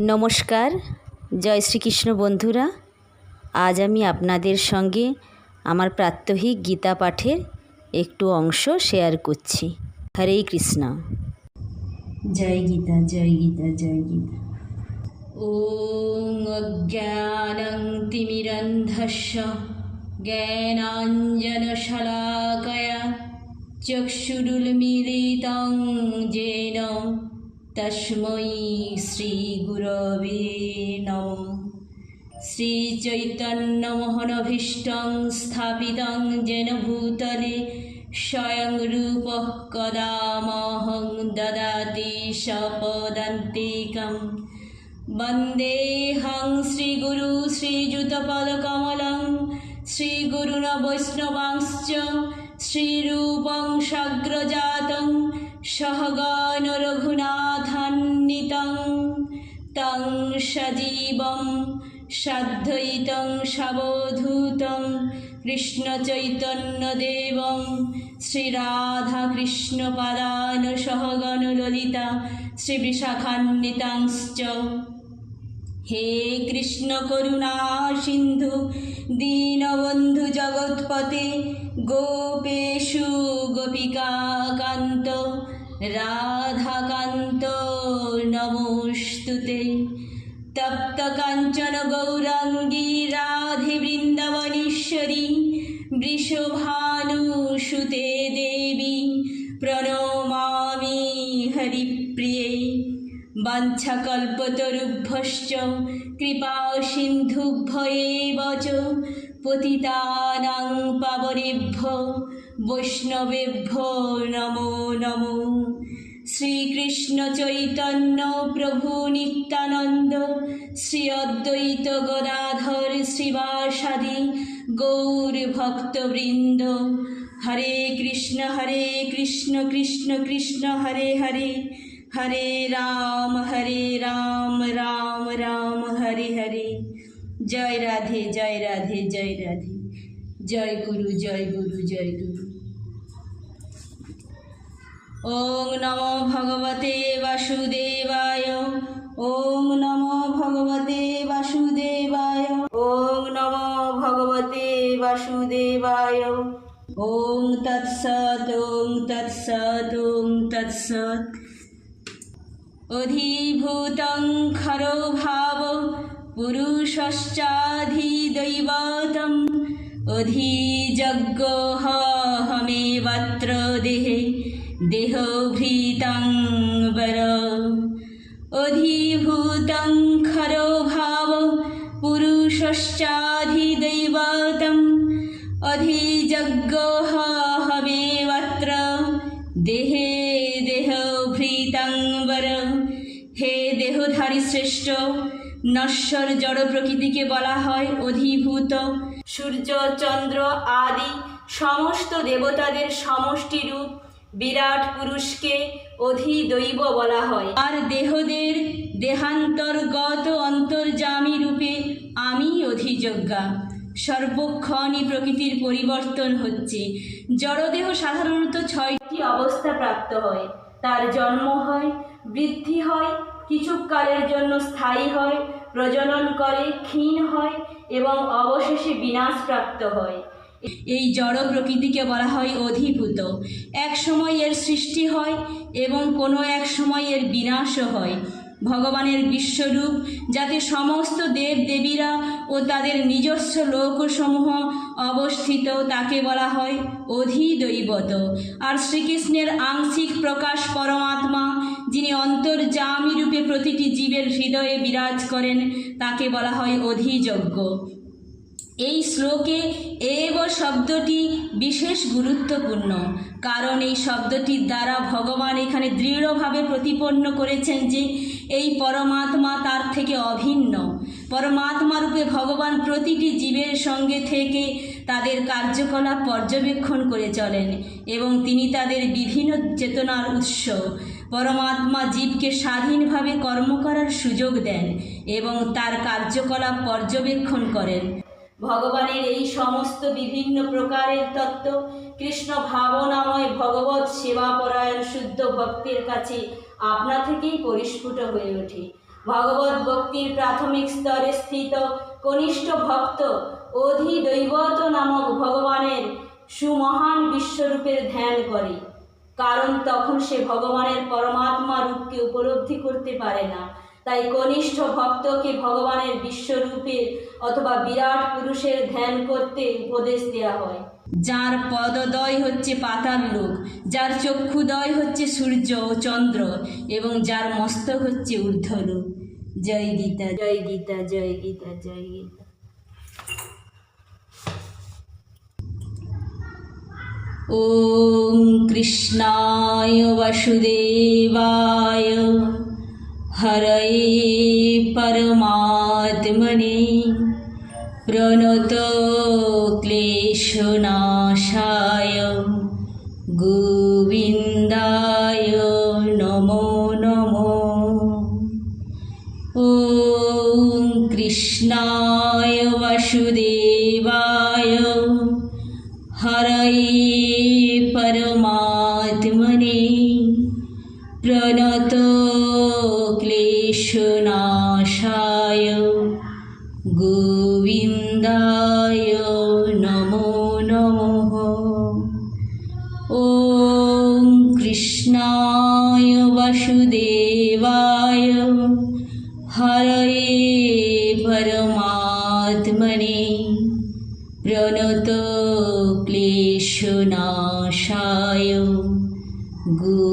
নমস্কার জয় শ্রীকৃষ্ণ বন্ধুরা। আজ আমি আপনাদের সঙ্গে আমার প্রাত্যহিক গীতা পাঠের একটু অংশ শেয়ার করছি। হরে কৃষ্ণ। জয় গীতা জয় গীতা জয় গীতা। ওং অজ্ঞানং তিমিরন্ধস্য জ্ঞানাঞ্জনশলাকয়া চক্ষুরুল মিলিতং জেন তস্ময়ী শ্রীগুরবে নম শ্রীচৈতন্যমোহনভীষ্টং স্থাপিত যেন ভূতলে স্বয়ং রূপ কদামহং দদাতি সপদান্তিকম বন্দেহং শ্রীগুরু শ্রীযুতপদকমলং শ্রীগুরুণ বৈষ্ণবাংশ শ্রীরূপং সগ্রজাতং সহগণ রঘুনাথান্বিতং তং সজীবম সাধ্যৈতং সাবধূতং কৃষ্ণচৈতন্যদেবং শ্রীরাধাকৃষ্ণপাদানসহগণললিতা শ্রীবিশাখান্বিতাংশ্চ। হে কৃষ্ণ করুণা সিন্ধু, দীনবন্ধু জগৎপতে গোপেশু গোপিকাকান্ত, রাধাকান্ত নমস্তুতে। তপ্ত কাঞ্চন গৌরাঙ্গী রাধে বৃন্দাবনীশ্বরী, বৃষভানুসুতে দেবী, প্রণমামি হরিপ্রিয়ে। বাঞ্ছাকল্পতরুভ্যশ্চ কৃপা সিন্ধুভ্যেব চ পতিতানাং পাবনেভ্য বৈষ্ণবেভ্য নমো নমো শ্রীকৃষ্ণ চৈতন্য প্রভু নিত্যানন্দ শ্রী অদ্বৈত গদাধর শ্রীবাসাদি গৌর ভক্তবৃন্দ হরে কৃষ্ণ হরে কৃষ্ণ কৃষ্ণ কৃষ্ণ হরে হরে হরে রাম হরে রাম রাম রাম, হরে হরে। জয় রাধে জয় রাধে জয় রাধে। জয় গুরু জয় গুরু জয় গুরু। ওং নমো ভগবতে বাসুদেবায় ওং নমো ভগবতে বাসুদেবায় ওং নমো ভগবতে বাসুদেবায়। ওং তৎসৎ ওং তৎসৎ ওং তৎসৎ। অধিভূতং খরো ভাব পুরুষশ্চাধিদৈবতম অধিযজ্ঞ হমেবত্র দেহে, দেহভৃতং বর। অধিভূতং খরো ভাব পুরুষশ্চাধিদৈবতম অধিযজ্ঞ হমেবত্র দেহে দেহভৃতাঙ্বর হে দেহধারী শ্রেষ্ঠ, নশ্বর জড় প্রকৃতিকে বলা হয় অধিভূত। সূর্য, চন্দ্র আদি সমস্ত দেবতাদের সমষ্টি রূপ বিরাট পুরুষকে অধিদৈব বলা হয়। আর দেহদের দেহান্তর্গত অন্তর্যামী রূপে আমি অধিযজ্ঞা। সর্বক্ষণই প্রকৃতির পরিবর্তন হচ্ছে। জড়দেহ সাধারণত ছয়টি অবস্থা প্রাপ্ত হয়। তার জন্ম হয়, বৃদ্ধি হয়, কিছুকালের জন্য স্থায়ী হয়, প্রজনন করে, ক্ষীণ হয় এবং অবশেষে বিনাশপ্রাপ্ত হয়। এই জড় প্রকৃতিকে বলা হয় অধিভূত। এক সময় এর সৃষ্টি হয় এবং কোনো এক সময় এর বিনাশও হয়। ভগবানের বিশ্বরূপ, যাতে সমস্ত দেব দেবীরা ও তাদের নিজস্ব লোকসমূহ অবস্থিত, তাকে বলা হয় অধিদৈবত। আর শ্রীকৃষ্ণের আংশিক প্রকাশ পরমাত্মা, যিনি অন্তর্যামী রূপে প্রতিটি জীবের হৃদয়ে বিরাজ করেন, তাকে বলা হয় অধিযজ্ঞ। এই শ্লোকে এব শব্দটি বিশেষ গুরুত্বপূর্ণ, কারণ এই শব্দটির দ্বারা ভগবান এখানে দৃঢ়ভাবে প্রতিপন্ন করেছেন যে এই পরমাত্মা তার থেকে অভিন্ন। পরমাত্মা রূপে ভগবান প্রতিটি জীবের সঙ্গে থেকে তাদের কার্যকলাপ পর্যবেক্ষণ করে চলেন এবং তিনি তাদের বিভিন্ন চেতনার উৎস। পরমাত্মা জীবকে স্বাধীনভাবে কর্ম করার সুযোগ দেন এবং তার কার্যকলাপ পর্যবেক্ষণ করেন। ভগবানের এই সমস্ত বিভিন্ন প্রকারের তত্ত্ব কৃষ্ণ ভাবনাময় ভগবত সেবাপরায়ণ শুদ্ধ ভক্তের কাছে আপনা থেকেই পরিস্ফুট হয়ে ওঠে। ভগবত ভক্তির প্রাথমিক স্তরে স্থিত কনিষ্ঠ ভক্ত অধিদৈবত নামক ভগবানের সুমহান বিশ্বরূপের ধ্যান করে। কারণ তখন সে ভগবানের পরমাত্মা রূপকে উপলব্ধি করতে পারে না। তাই কনিষ্ঠ ভক্তকে ভগবানের বিশ্বরূপের অথবা বিরাট পুরুষের ধ্যান করতে উপদেশ দেওয়া হয় যার পদদয় হচ্ছে পাতাল লোক যার চক্ষুদয় হচ্ছে সূর্য ও চন্দ্র এবং যার মস্তক হচ্ছে ঊর্ধ্বলোক জয় গীতা জয় গীতা জয় গীতা জয় গীতা ॐ कृष्णाय वसुदेवाय हरये परमात्मने প্রণত ক্লেশনাশায় গোবিন্দায় নমো নমো। ও কৃষ্ণায় বাসুদেবায় হরয়ে পরমাত্মনে প্রণত ক্লেশনাশায় গোবিন্দায় নমো নমঃ। ওম কৃষ্ণায় বাসুদেবায়। হরে পরমাত্মনে প্রণত ক্লেশনাশায়। গো